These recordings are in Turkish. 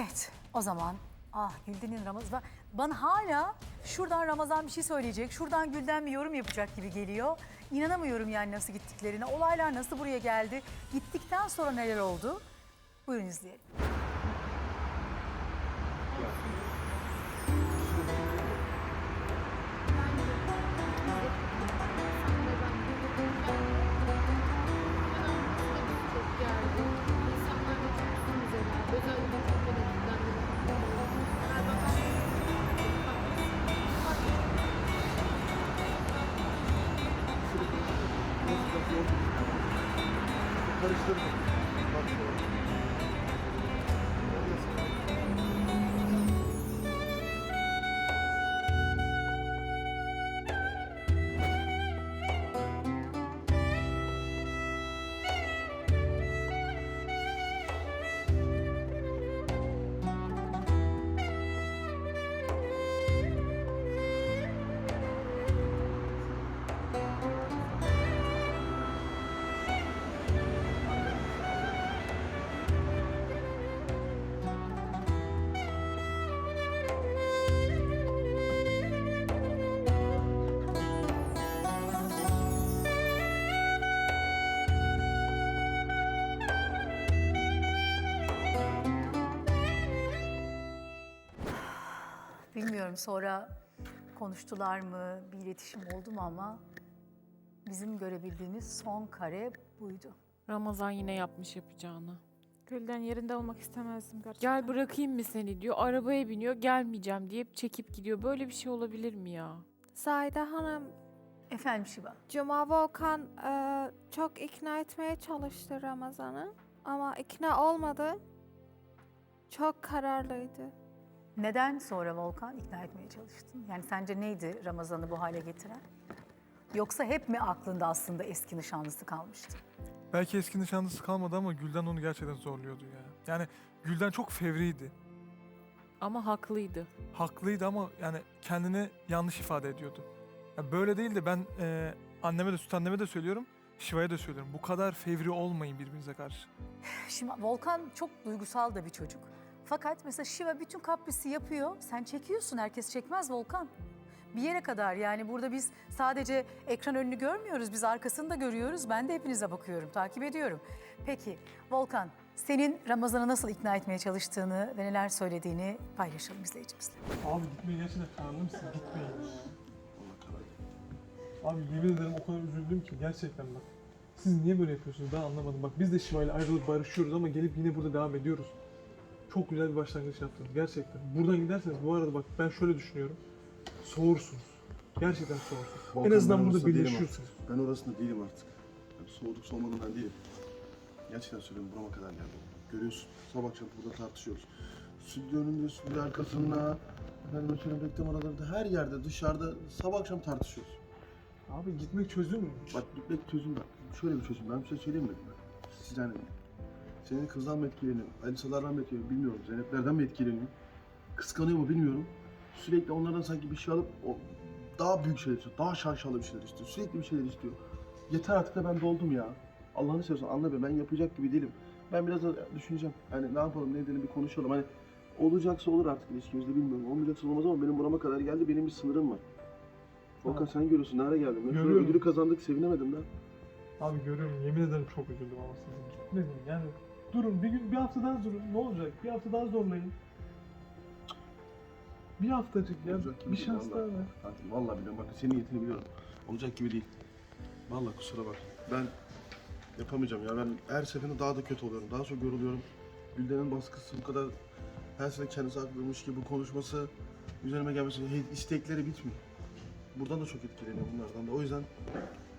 Evet o zaman ah Gülden'in Ramazan bana hala şuradan Ramazan bir şey söyleyecek şuradan Gülden bir yorum yapacak gibi geliyor. İnanamıyorum yani nasıl gittiklerine olaylar nasıl buraya geldi gittikten sonra neler oldu buyurun izleyelim. Bilmiyorum sonra konuştular mı bir iletişim oldu mu ama bizim görebildiğimiz son kare buydu. Ramazan yine yapmış yapacağını. Gülden yerinde olmak istemezdim gerçekten. Gel bırakayım mı seni diyor. Arabaya biniyor gelmeyeceğim deyip çekip gidiyor. Böyle bir şey olabilir mi ya? Zahide Hanım, Efendim Şiva. Cuma Volkan e, çok ikna etmeye çalıştı Ramazan'ı ama ikna olmadı. Çok kararlıydı. Neden sonra Volkan ikna etmeye çalıştın? Yani sence neydi Ramazan'ı bu hale getiren? Yoksa hep mi aklında aslında eski nişanlısı kalmıştı? Belki eski nişanlısı kalmadı ama Gülden onu gerçekten zorluyordu ya. Yani Gülden çok fevriydi. Ama haklıydı. Haklıydı ama yani kendini yanlış ifade ediyordu. Ya böyle değil de ben e, anneme de süt anneme de söylüyorum. Şiva'ya da söylüyorum. Bu kadar fevri olmayın birbirinize karşı. Şimdi Volkan çok duygusal da bir çocuk. Fakat mesela Şiva bütün kaprisi yapıyor. Sen çekiyorsun. Herkes çekmez Volkan. Bir yere kadar yani burada biz sadece ekran önünü görmüyoruz. Biz arkasını da görüyoruz. Ben de hepinize bakıyorum, takip ediyorum. Peki Volkan, senin Ramazan'ı nasıl ikna etmeye çalıştığını ve neler söylediğini paylaşalım izleyicimizle. Abi gitmeyin gerçekten kararlı mısın? Gitmeyin. Abi yemin ederim o kadar üzüldüm ki gerçekten bak. Siz niye böyle yapıyorsunuz ben anlamadım. Bak biz de Şiva ile ayrılıp barışıyoruz ama gelip yine burada devam ediyoruz. Çok güzel bir başlangıç yaptınız gerçekten. Buradan giderseniz bu arada bak ben şöyle düşünüyorum. Soğursunuz. Gerçekten soğursunuz. Volkan, en azından ben burada orasında değilim birleşiyorsunuz. artık. Ben orasında değilim artık. Yani soğuduk soğumadığından değilim. Gerçekten söylüyorum burama kadar geldim. Görüyorsun sabah akşam burada tartışıyoruz. Stüdyo önünde, stüdyo arkasında, efendim söyleyeyim reklam aralarında her yerde dışarıda sabah akşam tartışıyoruz. Abi gitmek çözüm mü? Bak gitmek çözüm bak. Şöyle bir çözüm. Ben bir şey söyleyeyim mi? Siz yani senin kızdan mı etkileniyor? Alisalardan mı etkileniyor bilmiyorum. Zeyneplerden mi etkileniyor? Kıskanıyor mu bilmiyorum. Sürekli onlardan sanki bir şey alıp o daha büyük şeyler istiyor. Daha şaşalı bir şeyler istiyor. Sürekli bir şeyler istiyor. Yeter artık da ben doldum ya. Allah'ını seversen anla be ben yapacak gibi değilim. Ben biraz da düşüneceğim. Hani ne yapalım ne edelim bir konuşalım. Hani olacaksa olur artık ilişkimizde bilmiyorum. Olmayacaksa olmaz ama benim burama kadar geldi. Benim bir sınırım var. Volkan sen görüyorsun nereye geldim. Ben Görüyorum. ödülü kazandık sevinemedim daha. Abi görüyorum yemin ederim çok üzüldüm ama sizin gitmedin yani. Durun bir gün bir hafta daha durun ne olacak? Bir hafta daha zorlayın. Bir haftacık ya Olacak gibi bir değil, şans daha vallahi. ver. Hadi vallahi biliyorum bak senin niyetini biliyorum. Olacak gibi değil. Vallahi kusura bak. Ben yapamayacağım ya. Ben her seferinde daha da kötü oluyorum. Daha çok yoruluyorum. Gülden'in baskısı bu kadar her sene kendisi haklıymış gibi konuşması, üzerime gelmesi, hey, istekleri bitmiyor. Buradan da çok etkileniyor bunlardan da. O yüzden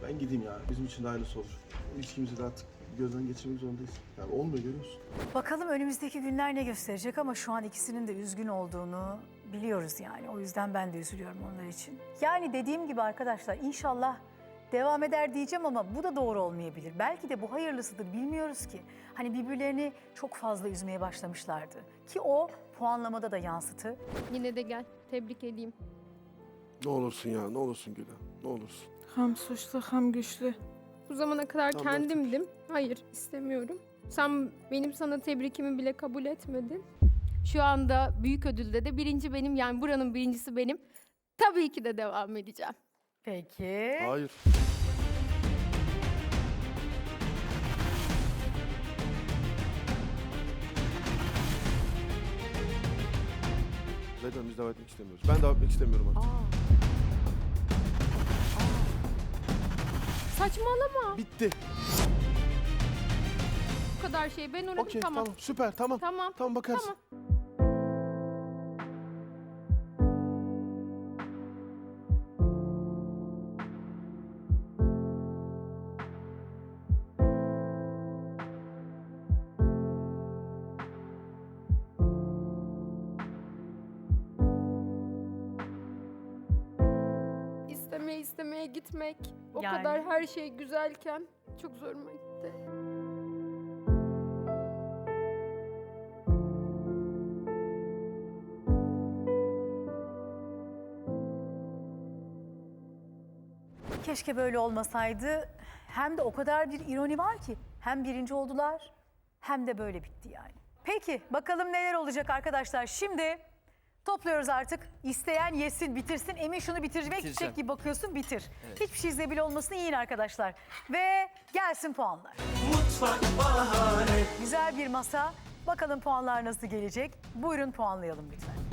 ben gideyim ya. Bizim için de hayırlısı olur. İlişkimizi de artık gözden geçirmek zorundayız. Yani olmuyor görüyorsun. Bakalım önümüzdeki günler ne gösterecek ama şu an ikisinin de üzgün olduğunu biliyoruz yani. O yüzden ben de üzülüyorum onlar için. Yani dediğim gibi arkadaşlar inşallah devam eder diyeceğim ama bu da doğru olmayabilir. Belki de bu hayırlısıdır bilmiyoruz ki. Hani birbirlerini çok fazla üzmeye başlamışlardı. Ki o puanlamada da yansıtı. Yine de gel. Tebrik edeyim. Ne olursun ya, ne olursun Gülen, ne olursun. Hem suçlu hem güçlü. Bu zamana kadar Tamam, kendimdim. Hayır, istemiyorum. Sen benim sana tebrikimi bile kabul etmedin. Şu anda büyük ödülde de birinci benim yani buranın birincisi benim. Tabii ki de devam edeceğim. Peki. Hayır. Zaten biz devam etmek istemiyoruz. Ben devam etmek istemiyorum artık. Saçmalama. Bitti. Bu kadar şey. Ben uğradım Okey tamam. tamam. Süper tamam. Tamam. Tamam bakarsın. Tamam. İstemeye istemeye gitmek. O Yani. kadar her şey güzelken çok zoruma gitti. Keşke böyle olmasaydı. Hem de o kadar bir ironi var ki. Hem birinci oldular hem de böyle bitti yani. Peki bakalım neler olacak arkadaşlar. Şimdi topluyoruz artık. İsteyen yesin, bitirsin. Emin şunu bitirmek içecek gibi bakıyorsun, bitir. Hiçbir şey zebil olmasın, yiyin arkadaşlar. Ve gelsin puanlar. Güzel bir masa. Bakalım puanlar nasıl gelecek. Buyurun puanlayalım lütfen.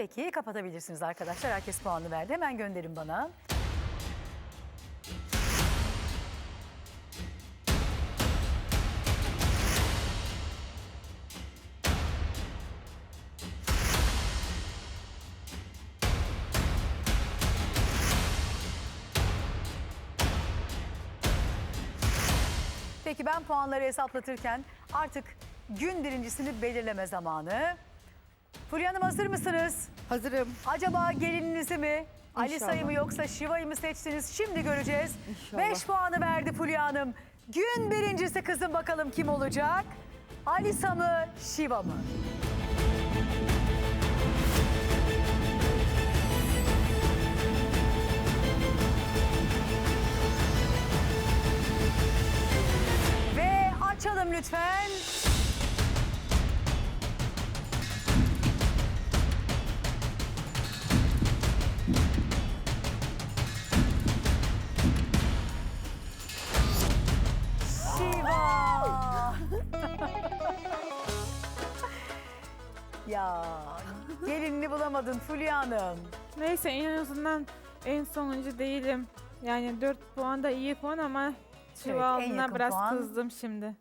Peki kapatabilirsiniz arkadaşlar. Herkes puanını verdi. Hemen gönderin bana. Peki ben puanları hesaplatırken artık gün birincisini belirleme zamanı. Fulya Hanım hazır mısınız? Hazırım. Acaba gelininizi mi, Alisa'yı mı yoksa Şiva'yı mı seçtiniz? Şimdi göreceğiz. İnşallah. 5 puanı verdi Fulya Hanım. Gün birincisi kızım bakalım kim olacak? Alisa mı, Şiva mı? Ve açalım lütfen. Ya gelinini bulamadın Fulya Hanım. Neyse en azından en sonuncu değilim. Yani 4 puan da iyi puan ama Şiva Evet, en aldığına yakın biraz puan. kızdım şimdi.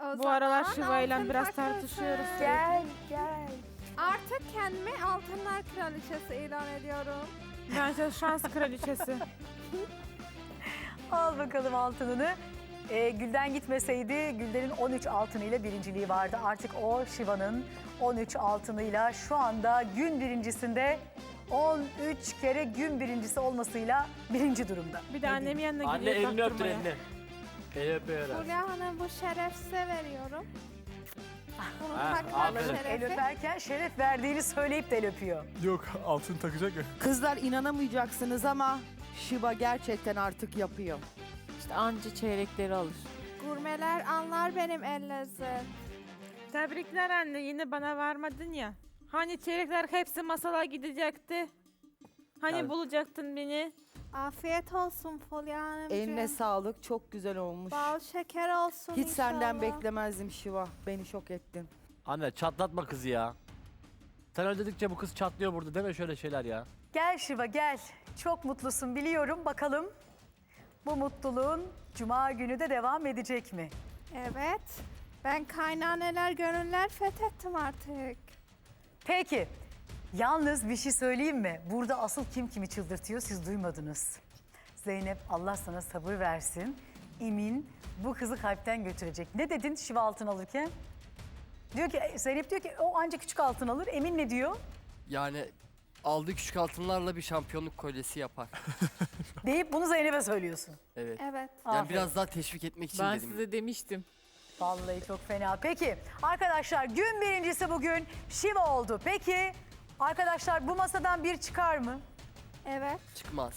O Bu aralar zaman Şiva ile biraz tartışıyoruz. Gel gel. Artık kendimi altınlar kraliçesi ilan ediyorum. Bence şans kraliçesi. Al bakalım altınını. Ee, Gülden gitmeseydi Gülden'in 13 altınıyla birinciliği vardı. Artık o Şiva'nın 13 altınıyla şu anda gün birincisinde 13 kere gün birincisi olmasıyla birinci durumda. Bir de annemin yanına Anne gidiyor elini öptür taktırmaya. elini. Elini öpüyor herhalde. Fulya Hanım bu şeref size veriyorum. Bunu Ha, takma aferin. El şerefi. öperken şeref verdiğini söyleyip de el öpüyor. Yok altın takacak ya. Kızlar inanamayacaksınız ama Şiva gerçekten artık yapıyor. İşte anca çeyrekleri alır. Gurmeler anlar benim el lezzet. Tebrikler anne yine bana vermedin ya. Hani çeyrekler hepsi masala gidecekti. Hani Evet. bulacaktın beni. Afiyet olsun Fulya Hanımcığım. Eline sağlık çok güzel olmuş. Bal şeker olsun Hiç senden inşallah. beklemezdim Şiva. Beni şok ettin. Anne çatlatma kızı ya. Sen öyle dedikçe bu kız çatlıyor burada deme şöyle şeyler ya. Gel Şiva gel. Çok mutlusun biliyorum. Bakalım bu mutluluğun cuma günü de devam edecek mi? Evet. Ben kaynaneler gönüller fethettim artık. Peki. Yalnız bir şey söyleyeyim mi? Burada asıl kim kimi çıldırtıyor siz duymadınız. Zeynep Allah sana sabır versin. Emin bu kızı kalpten götürecek. Ne dedin Şiva altın alırken? Diyor ki Zeynep diyor ki o ancak küçük altın alır. Emin ne diyor? Yani aldığı küçük altınlarla bir şampiyonluk kolyesi yapar. Deyip bunu Zeynep'e söylüyorsun. Evet. Evet. Yani Aferin. biraz daha teşvik etmek için Ben dedim. size demiştim. Vallahi çok fena. Peki arkadaşlar gün birincisi bugün Şiva oldu. Peki arkadaşlar bu masadan bir çıkar mı? Evet. Çıkmaz.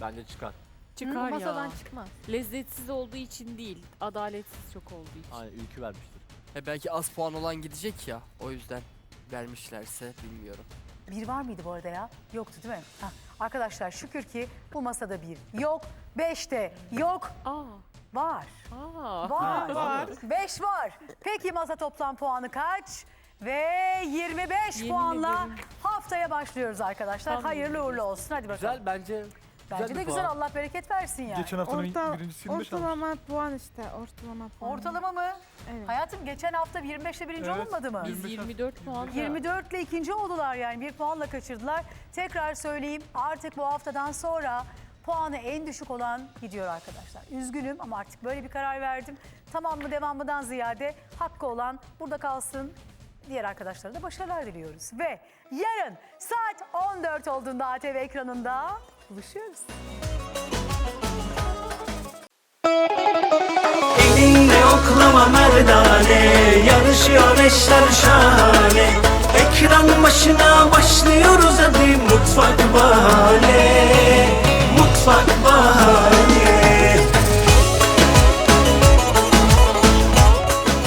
Bence çıkar. Çıkar Masadan ya. çıkmaz. Lezzetsiz olduğu için değil, adaletsiz çok olduğu için. Aynen ülkü vermiştir. E belki az puan olan gidecek ya. O yüzden vermişlerse bilmiyorum. Bir var mıydı bu arada ya? Yoktu değil mi? Hah. Arkadaşlar şükür ki bu masada bir yok. Beşte yok. Aa, Var. aa. Var. Var. Beş var. Peki masa toplam puanı kaç? Ve 25 Yemin puanla ederim. haftaya başlıyoruz arkadaşlar. Tam Hayırlı uğurlu olsun. Hadi bakalım. Güzel bence. Bence güzel de bir güzel. puan. Allah bereket versin yani. Geçen haftanın Orta, birincisi 25 almış. ortalama puan işte. Ortalama puan. Ortalama mı? Evet. Hayatım geçen hafta 25'te birinci Evet. olmadı mı? Biz 24 puan. 24 ile ikinci oldular yani bir puanla kaçırdılar. Tekrar söyleyeyim artık bu haftadan sonra puanı en düşük olan gidiyor arkadaşlar. Üzgünüm ama artık böyle bir karar verdim. Tamam mı devam mıdan ziyade hakkı olan burada kalsın. Diğer arkadaşlara da başarılar diliyoruz. Ve yarın saat 14 olduğunda ATV ekranında buluşuyoruz. Elinde oklama merdane Yarışıyor eşler şahane Ekran başına başlıyoruz hadi mutfak bahane